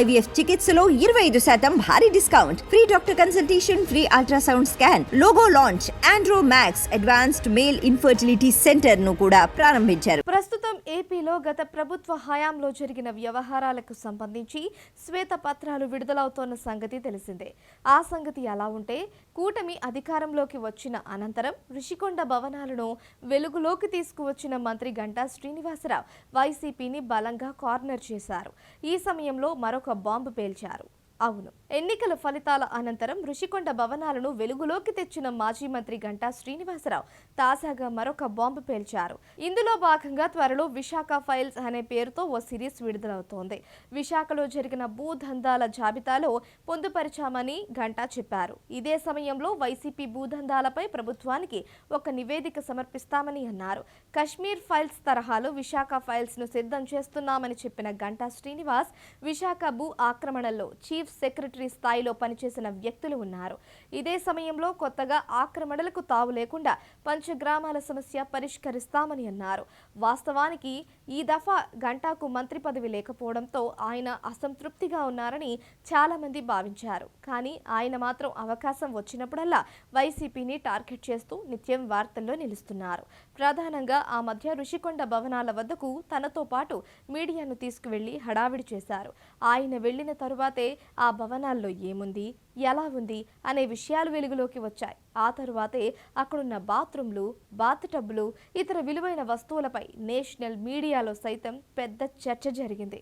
IVF చికిత్సలో ఇరవై ఐదు శాతం భారీ discount. Free doctor consultation free ultrasound scan logo launch Andro Max advanced male infertility సెంటర్ను కూడా ప్రారంభించారు. ప్రస్తుతం ఏపీలో గత ప్రభుత్వ హయాంలో జరిగిన వ్యవహారాలకు సంబంధించి శ్వేత పత్రాలు విడుదలవుతోన్న సంగతి తెలిసిందే. ఆ సంగతి ఎలా ఉంటే కూటమి అధికారంలోకి వచ్చిన అనంతరం రిషికొండ భవనాలను వెలుగులోకి తీసుకువచ్చిన మంత్రి గంటా శ్రీనివాసరావు వైసీపీని బలంగా కార్నర్ చేశారు. ఈ సమయంలో మరొక ఒక బాంబు పేల్చారు. అవును. ఎన్నికల ఫలితాల అనంతరం ఋషికొండ భవనాలను వెలుగులోకి తెచ్చిన మాజీ మంత్రి గంటా శ్రీనివాసరావు తాజాగా మరొక బాంబు పేల్చారు. ఇందులో భాగంగా త్వరలో విశాఖ ఫైల్స్ అనే పేరుతో ఓ సిరీస్ విడుదలవుతోంది. విశాఖలో జరిగిన భూదందాల జాబితాలో పొందుపరిచామని గంటా చెప్పారు. ఇదే సమయంలో వైసీపీ భూదందాలపై ప్రభుత్వానికి ఒక నివేదిక సమర్పిస్తామని అన్నారు. కశ్మీర్ ఫైల్స్ తరహాలో విశాఖ ఫైల్స్ను సిద్ధం చేస్తున్నామని చెప్పిన గంటా శ్రీనివాస్ విశాఖ భూ ఆక్రమణలో చీఫ్ సెక్రటరీ స్థాయిలో పనిచేసిన వ్యక్తులు ఉన్నారు. ఇదే సమయంలో కొత్తగా ఆక్రమణలకు తావు లేకుండా పంచగ్రామాల సమస్య పరిష్కరిస్తామని అన్నారు. వాస్తవానికి ఈ దఫా గంటాకు మంత్రి పదవి లేకపోవడంతో ఆయన అసంతృప్తిగా ఉన్నారని చాలామంది భావించారు. కానీ ఆయన మాత్రం అవకాశం వచ్చినప్పుడల్లా వైసీపీని టార్గెట్ చేస్తూ నిత్యం వార్తల్లో నిలుస్తున్నారు. ప్రధానంగా ఆ మధ్య ఋషికొండ భవనాల వద్దకు తనతో పాటు మీడియాను తీసుకువెళ్ళి హడావిడి చేశారు. ఆయన వెళ్ళిన తరువాతే ఆ భవనాల్లో ఏముంది ఎలా ఉంది అనే విషయాలు వెలుగులోకి వచ్చాయి. ఆ తరువాతే అక్కడున్న బాత్రూంలు బాత్ టబ్లు ఇతర విలువైన వస్తువులపై నేషనల్ మీడియాలో సైతం పెద్ద చర్చ జరిగింది.